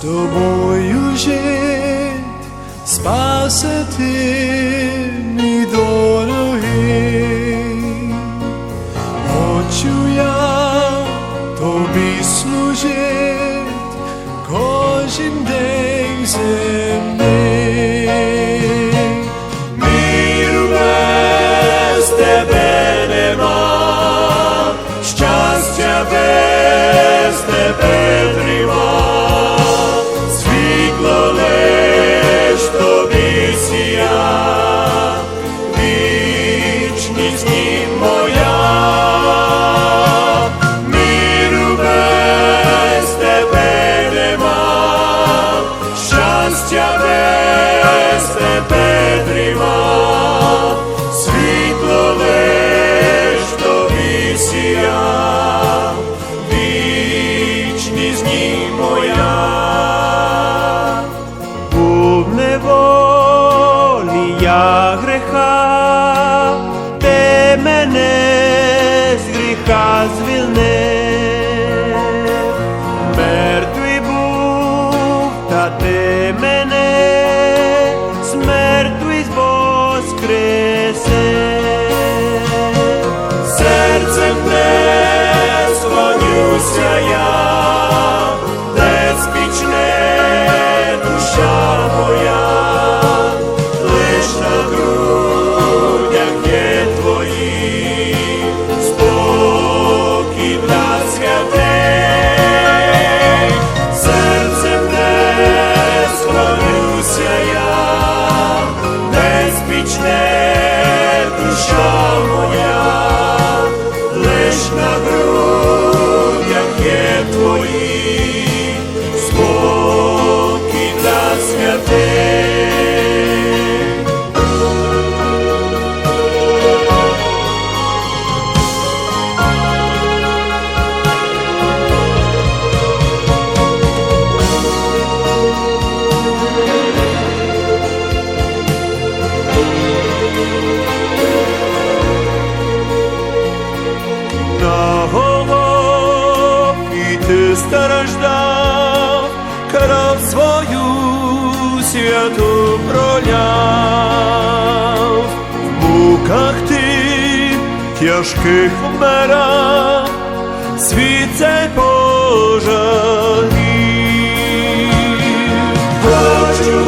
тобою жить, спасе ти мій дорогий. Хочу я тобі служить кожен день земний. Без тебе нема, щастя без вічність ні моя. Мене з душа моя, лиш на грудях страждав, кров свою святу проляв, в муках ти тяжких вмирав, світ цей пожалів. Хочу